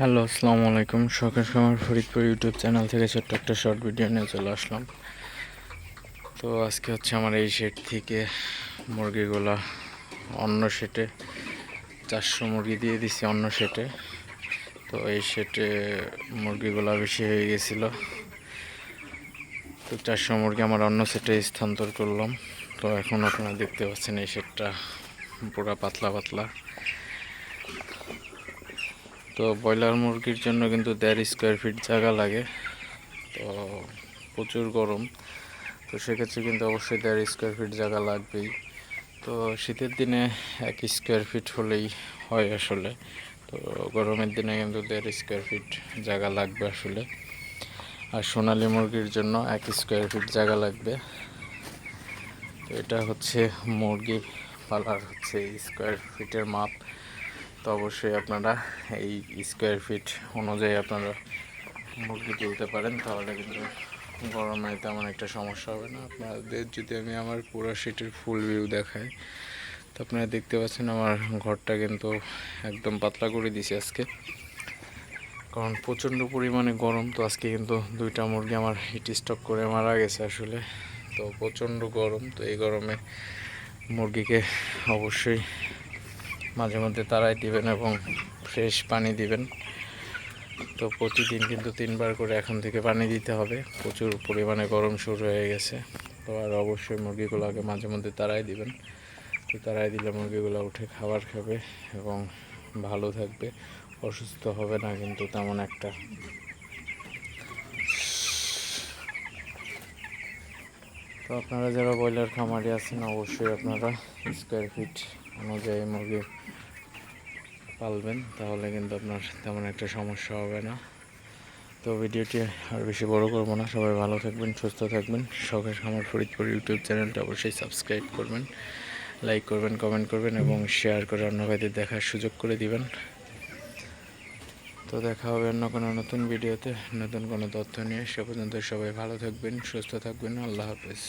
Hello, আসসালামু আলাইকুম। সকাল সময় ফরিদপুর ইউটিউব চ্যানেল থেকে ছোট্ট একটা শর্ট ভিডিও নিয়ে চলে আসলাম। তো আজকে হচ্ছে আমার এই শেড থেকে মুরগিগুলা অন্য শেটে চারশো মুরগি দিয়ে দিছি অন্য শেটে তো এই শেটে মুরগিগুলা বেশি হয়ে গেছিল। তো চারশো মুরগি আমার অন্য সেটে স্থানান্তর করলাম। তো এখন আপনারা দেখতে পাচ্ছেন এই শেডটা পুরা পাতলা পাতলা। তো ব্রয়লার মুরগির জন্য কিন্তু দেড় স্কোয়ার ফিট জায়গা লাগে। তো প্রচুর গরম। তো সেক্ষেত্রে কিন্তু অবশ্যই দেড় স্কোয়ার ফিট জায়গা লাগবেই। তো শীতের দিনে এক স্কোয়ার ফিট হলেই হয় আসলে। তো গরমের দিনে কিন্তু দেড় স্কোয়ার ফিট জায়গা লাগবে আসলে। আর সোনালি মুরগির জন্য এক স্কোয়ার ফিট জায়গা লাগবে। তো এটা হচ্ছে মুরগি পালার হচ্ছে স্কোয়ার ফিটের মাপ। তো অবশ্যই আপনারা এই স্কোয়ার ফিট অনুযায়ী আপনারা মুরগি তুলতে পারেন, তাহলে কিন্তু গরমে তেমন একটা সমস্যা হবে না। আপনাদের যদি আমি আমার পুরো সিটের ফুল ভিউ দেখাই, তো আপনারা দেখতে পাচ্ছেন আমার ঘরটা কিন্তু একদম পাতলা করে দিছি আজকে। কারণ প্রচণ্ড পরিমাণে গরম, তো আজকে কিন্তু দুইটা মুরগি আমার হিট স্টক করে মারা গেছে আসলে। তো প্রচণ্ড গরম, তো এই গরমে মুরগিকে অবশ্যই মাঝে মধ্যে তারাই দিবেন এবং ফ্রেশ পানি দিবেন। তো প্রতিদিন কিন্তু তিনবার করে এখন থেকে পানি দিতে হবে। প্রচুর পরিমাণে গরম শুরু হয়ে গেছে। তো আর অবশ্যই মুরগিগুলোকে মাঝে মধ্যে তারাই দিবেন। তো তারাই দিলে মুরগিগুলো উঠে খাবার খাবে এবং ভালো থাকবে। অসুস্থ হবে না কিন্তু তেমন একটা। তো আপনারা যারা ব্রয়লার খামারি আছেন, অবশ্যই আপনারা স্কোয়ার ফিট অনুযায়ী মুরগি পালবেন, তাহলে কিন্তু আপনার তেমন একটা সমস্যা হবে না। তো ভিডিওটি আর বেশি বড় করব না। সবাই ভালো থাকবেন, সুস্থ থাকবেন। সকাল আমার ফরিদপুর ইউটিউব চ্যানেলটা অবশ্যই সাবস্ক্রাইব করবেন, লাইক করবেন, কমেন্ট করবেন এবং শেয়ার করে অন্য ভাইদের দেখার সুযোগ করে দিবেন। তো দেখা হবে অন্য কোনো নতুন ভিডিওতে। নতুন কোনো তথ্য নিয়ে সে পর্যন্ত সবাই ভালো থাকবেন, সুস্থ থাকবেন। আল্লাহ হাফেজ।